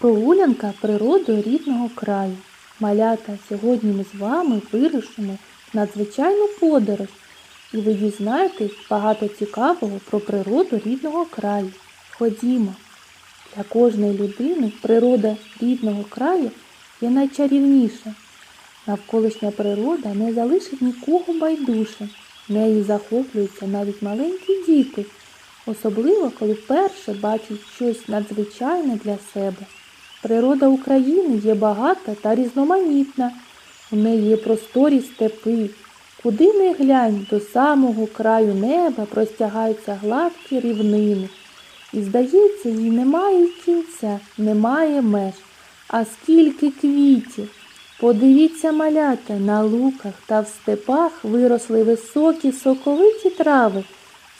Прогулянка природою рідного краю. Малята, сьогодні ми з вами вирушимо в надзвичайну подорож, і ви дізнаєтесь багато цікавого про природу рідного краю. Ходімо! Для кожної людини природа рідного краю є найчарівніша. Навколишня природа не залишить нікого байдуже. Нею захоплюються навіть маленькі діти, особливо коли вперше бачать щось надзвичайне для себе. Природа України є багата та різноманітна. У неї є просторі степи. Куди не глянь, до самого краю неба простягаються гладкі рівнини. І, здається, їй немає кінця, немає меж. А скільки квітів! Подивіться, малята, на луках та в степах виросли високі соковиті трави,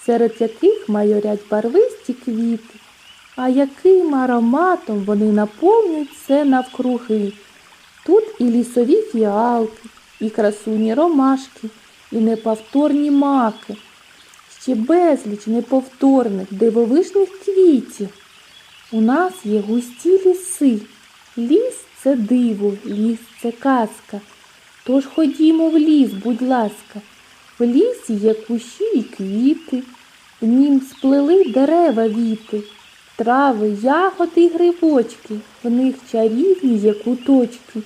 серед яких майорять барвисті квіти. А яким ароматом вони наповнюють все навкруги. Тут і лісові фіалки, і красуні ромашки, і неповторні маки, ще безліч неповторних дивовижних квітів. У нас є густі ліси. Ліс це диво, ліс це казка. Тож ходімо в ліс, будь ласка. В лісі є кущі і квіти, в нім сплели дерева віти, трави, ягоди й грибочки, в них чарівні є куточки.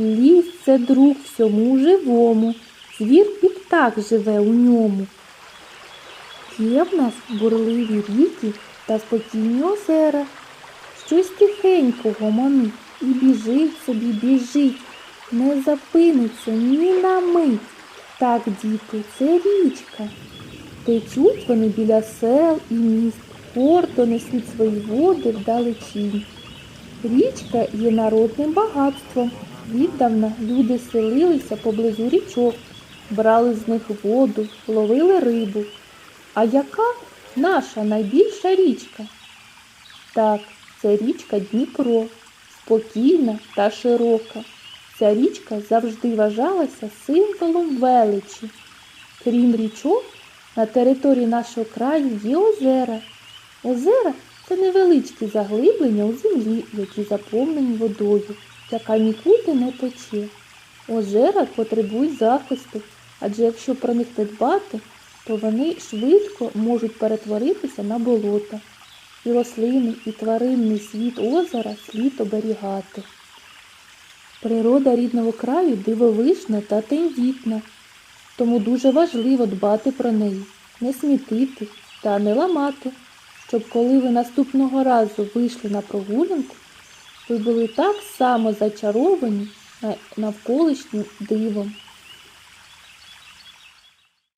Ліс це друг всьому живому, звір і птах живе у ньому. Є в нас бурливі ріки та спокійні озера. Щось тихенько гомонить і біжить собі, біжить, не запиниться ні на мить. Так, діти, це річка. Течуть вони біля сел і міст, гордо несуть свої води вдалечінь. Річка є народним багатством. Віддавна люди селилися поблизу річок, брали з них воду, ловили рибу. А яка наша найбільша річка? Так, це річка Дніпро, спокійна та широка. Ця річка завжди вважалася символом величі. Крім річок, на території нашого краю є озера. Озера це невеличкі заглиблення у землі, які заповнені водою, яка нікуди не тече. Озера потребують захисту, адже якщо про них не дбати, то вони швидко можуть перетворитися на болота. І рослини, і тваринний світ озера слід оберігати. Природа рідного краю дивовижна та тендітна, тому дуже важливо дбати про неї, не смітити та не ламати, щоб коли ви наступного разу вийшли на прогулянку, ви були так само зачаровані навколишнім дивом.